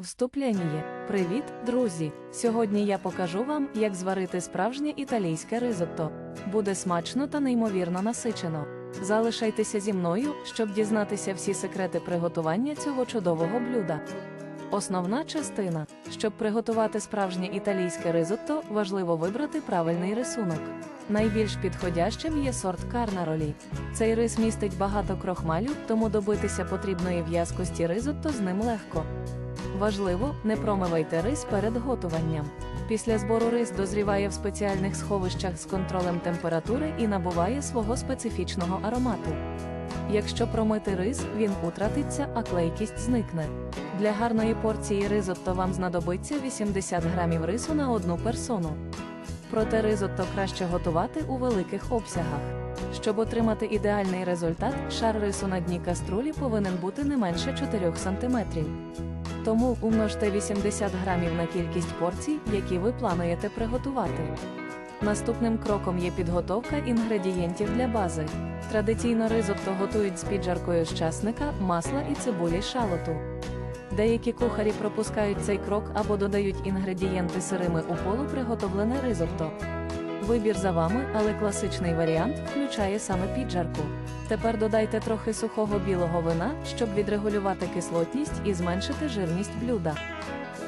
Вступлення. Привіт, друзі! Сьогодні я покажу вам, як зварити справжнє італійське ризотто. Буде смачно та неймовірно насичено. Залишайтеся зі мною, щоб дізнатися всі секрети приготування цього чудового блюда. Основна частина. Щоб приготувати справжнє італійське ризотто, важливо вибрати правильний рисунок. Найбільш підходящим є сорт карнаролі. Цей рис містить багато крохмалю, тому добитися потрібної в'язкості ризотто з ним легко. Важливо, не промивайте рис перед готуванням. Після збору рис дозріває в спеціальних сховищах з контролем температури і набуває свого специфічного аромату. Якщо промити рис, він утратиться, а клейкість зникне. Для гарної порції ризотто вам знадобиться 80 грамів рису на одну персону. Проте ризотто краще готувати у великих обсягах. Щоб отримати ідеальний результат, шар рису на дні каструлі повинен бути не менше 4 см. Тому умножте 80 грамів на кількість порцій, які ви плануєте приготувати. Наступним кроком є підготовка інгредієнтів для бази. Традиційно ризотто готують з піджаркою з часника, масла і цибулі шалоту. Деякі кухарі пропускають цей крок або додають інгредієнти сирими у полуприготовлене ризотто. Вибір за вами, але класичний варіант включає саме піджарку. Тепер додайте трохи сухого білого вина, щоб відрегулювати кислотність і зменшити жирність блюда.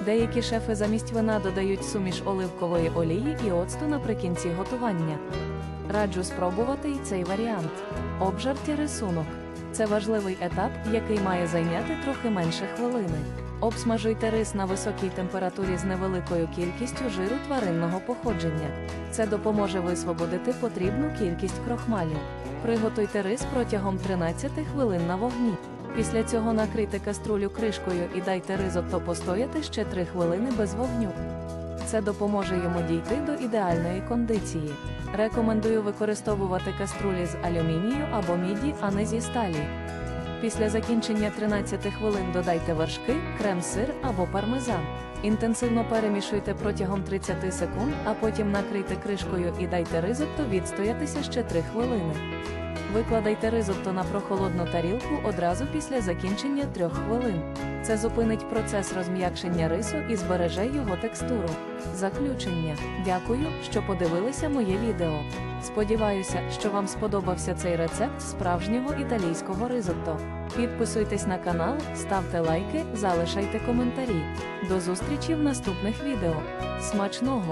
Деякі шефи замість вина додають суміш оливкової олії і оцту наприкінці готування. Раджу спробувати і цей варіант. Обжарті рисунок. Це важливий етап, який має зайняти трохи менше хвилини. Обсмажуйте рис на високій температурі з невеликою кількістю жиру тваринного походження. Це допоможе висвободити потрібну кількість крохмалю. Приготуйте рис протягом 13 хвилин на вогні. Після цього накрийте каструлю кришкою і дайте ризотто постояти ще 3 хвилини без вогню. Це допоможе йому дійти до ідеальної кондиції. Рекомендую використовувати каструлі з алюмінію або міді, а не зі сталі. Після закінчення 13 хвилин додайте вершки, крем-сир або пармезан. Інтенсивно перемішуйте протягом 30 секунд, а потім накрийте кришкою і дайте ризотто відстоятися ще 3 хвилини. Викладайте ризотто на прохолодну тарілку одразу після закінчення 3 хвилин. Це зупинить процес розм'якшення рису і збереже його текстуру. Заключення. Дякую, що подивилися моє відео. Сподіваюся, що вам сподобався цей рецепт справжнього італійського ризотто. Підписуйтесь на канал, ставте лайки, залишайте коментарі. До зустрічі в наступних відео. Смачного!